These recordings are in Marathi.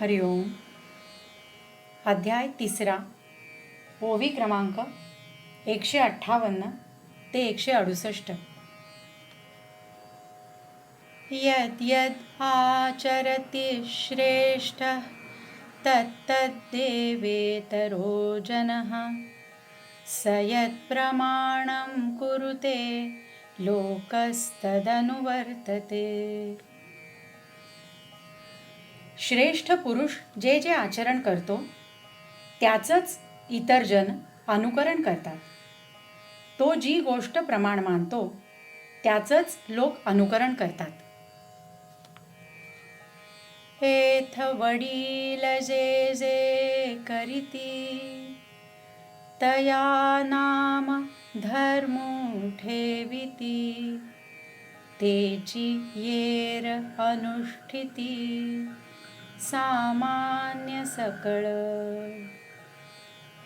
हरिओम अध्याय तिसरा. ओवी क्रमांक एकशे अठ्ठावन्न ते एकशे अडुसष्ट. यद यद आचरति श्रेष्ठः तत्तद्देवेतरो जनः। स यत्प्रमाणं कुरुते लोकस्तदनुवर्तते। श्रेष्ठ पुरुष जे जे आचरण करतो त्याचंच इतर जन अनुकरण करतात. तो जी गोष्ट प्रमाण मानतो त्याचंच लोक अनुकरण करतात. एथ वडील जे जे करीती तया नाम धर्मू ठेविती तेची येर अनुष्ठिती. सामान्य सकळ.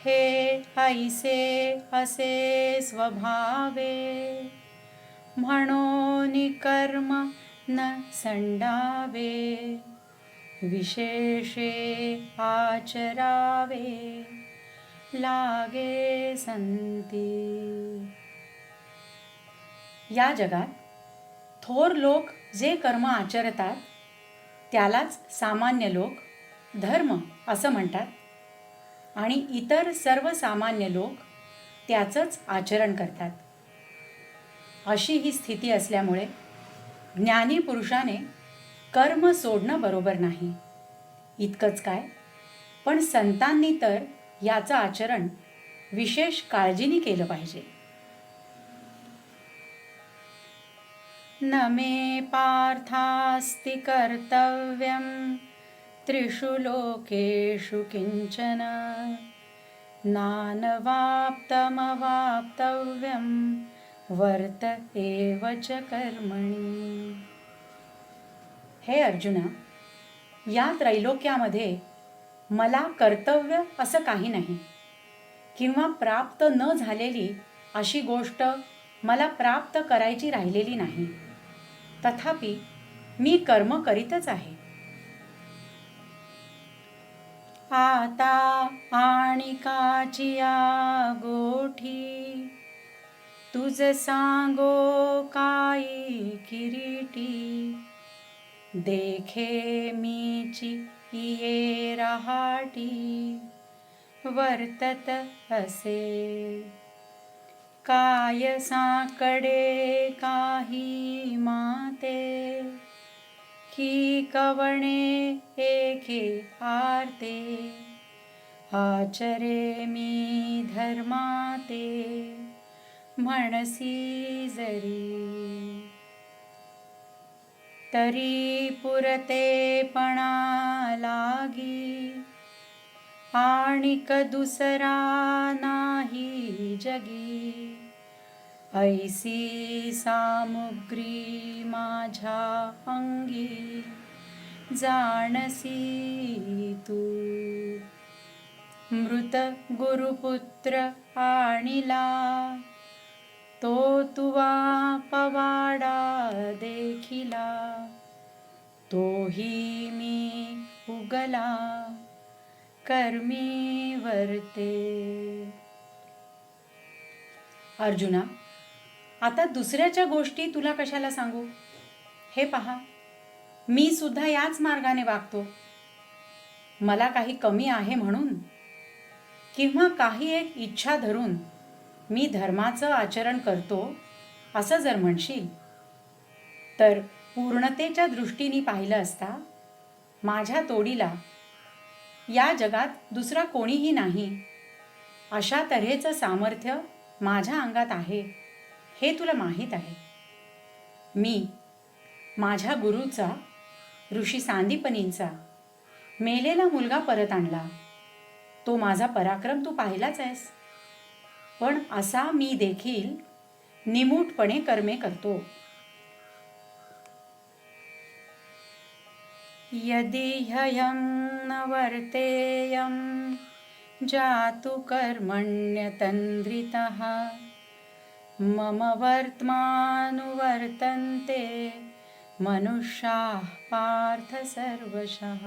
हे ऐसे असे स्वभावे. म्हणून कर्म न संडावे. विशेषे आचरावे. लागे संती. या जगात थोर लोक जे कर्म आचरतात त्यालाच सामान्य लोक धर्म असं म्हणतात. आणि इतर सर्वसामान्य लोक त्याचंच आचरण करतात. अशी ही स्थिती असल्यामुळे ज्ञानी पुरुषाने कर्म सोडणं बरोबर नाही. इतकंच काय? पण संतांनी तर याचं आचरण विशेष काळजीने केलं पाहिजे. न मे पार्थास्ति कर्तव्यं। त्रिषु लोकेषु किञ्चन नानवाप्तमवाप्तव्यं। वर्त एव च कर्मणि। हे अर्जुना या त्रैलोक्यामध्ये मला कर्तव्य असं काही नाही किंवा प्राप्त न झालेली अशी गोष्ट मला प्राप्त करायची राहिलेली नाही. तथापि मी कर्म करीतच आहे. आता आणि काचिया गोठी तुझ सांगो काई किरीटी? देखे मीची ये रहाटी वर्तत असे. काय साकडे काही माते? की कवणे एके आरते? आचरे मी धर्माते म्हणसी जरी. तरी पुरतेपणा लागी आणिक दुसरा नाही जगी. ऐसी सामुग्री माझ्या अंगी. जाणसी तू. मृत गुरुपुत्र आणिला. तो तुवा पवाडा देखिला. तोही मी उगला. कर्मी वर्ते. अर्जुना आता दुसऱ्याच्या गोष्टी तुला कशाला सांगू? हे पहा. मी सुद्धा याच मार्गाने वागतो. मला काही कमी आहे म्हणून. किंवा काही एक इच्छा धरून मी धर्माचं आचरण करतो असं जर म्हणशील. तर पूर्णतेच्या दृष्टीने पाहिलं असता माझ्या तोडीला या जगात दुसरा कोणीही नाही. अशा तऱ्हेचं सामर्थ्य माझ्या अंगात आहे. हे तुला माहीत आहे. मी माझ्या गुरुचा ऋषी सांदीपनींचा मेलेला मुलगा परत आणला. तो माझा पराक्रम तू पाहिलाच आहेस. पण असा मी देखील निमूटपणे कर्मे करतो. यदि ह्ययं न वर्तेयं जातु कर्मण्यतन्द्रितः। मम वर्त्मानुवर्तन्ते। मनुष्याः पार्थ सर्वशः।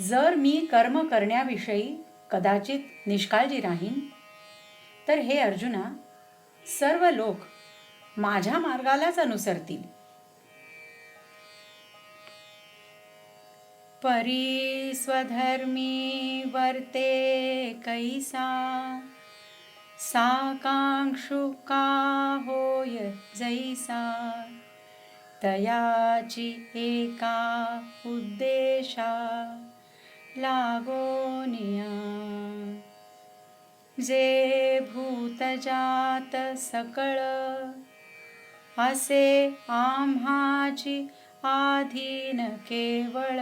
जर मी कर्म करण्याविषयी कदाचित निष्काळजी राहीन तर हे अर्जुना सर्व लोक माझ्या मार्गालाच अनुसरतील. परी स्वधर्मी वर्ते कैसा। साकांक्षु का होय जैसा? तयाची एका उद्देशा लागोनिया जे भूतजात सकळ असे आम्हाची आधीन केवळ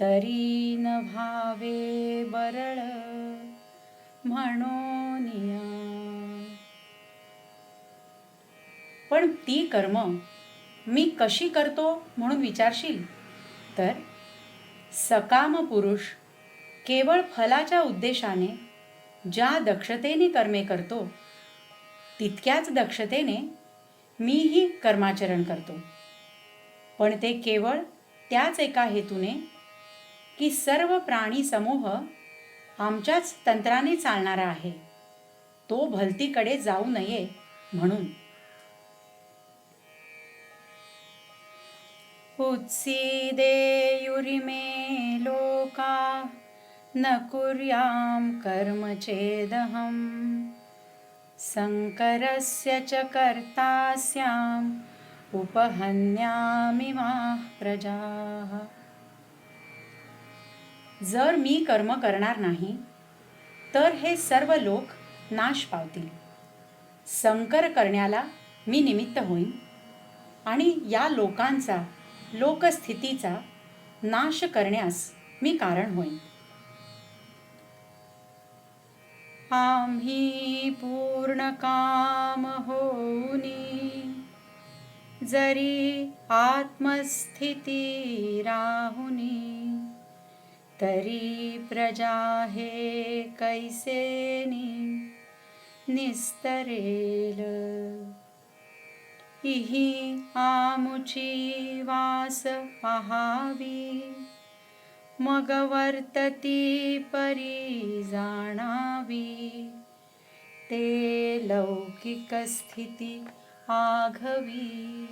तरी न भावे बरळ। म्हणून पण ती कर्म मी कशी करतो म्हणून विचारशील? तर सकाम पुरुष केवळ फलाच्या उद्देशाने ज्या दक्षतेने कर्मे करतो तितक्याच दक्षतेने मीही कर्माचरण करतो. पण ते केवळ त्याच एका हेतूने की सर्व प्राणी समूह आमच्याच तंत्राने चालणारा आहे. तो भलतीकडे जाऊ नये म्हणून. उत्सीदेयुरिमे लोका न कुर्यां कर्म चेदहम् शङ्करस्य च कर्ता स्याम् उपहन्यामि मा प्रजाः। जर मी कर्म करणार नाही तर हे सर्व लोक नाश पावतील. संकर करण्याला मी निमित्त होईन आणि या लोकांचा लोकस्थितीचा नाश करण्यास मी कारण होईन. आम्ही पूर्ण काम होऊनी जरी आत्मस्थिती राहुनी तरी प्रजा हे कैसेनी निस्तरेल। इही आमुची वास पहावी। मग वर्तती परी जाणावी। ते लौकिक स्थिती आघवी।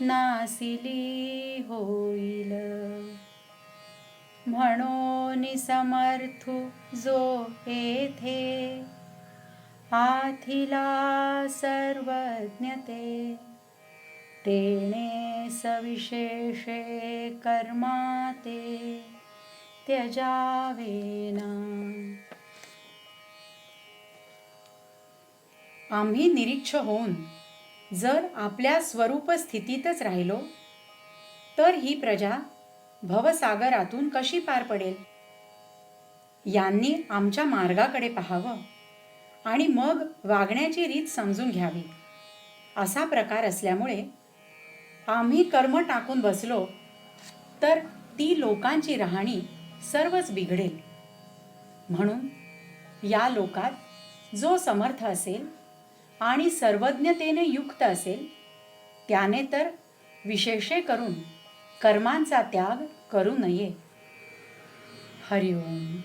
नासिली होईल। म्हणून समर्थ जो येथे. आथिला सर्वज्ञते. तेने सविशेषे कर्माते. त्यजावेना आम्ही निरीक्ष होऊन जर आपल्या स्वरूप स्थितीतच राहिलो तर ही प्रजा भवसागरातून कशी पार पडेल? यांनी आमच्या मार्गाकडे पाहावं आणि मग वागण्याची रीत समजून घ्यावी. असा प्रकार असल्यामुळे आम्ही कर्म टाकून बसलो तर ती लोकांची राहणी सर्वच बिघडेल. म्हणून या लोकात जो समर्थ असेल आणि सर्वज्ञतेने युक्त असेल त्याने तर विशेषे करून कर्मांचा त्याग करू नये. हरिओम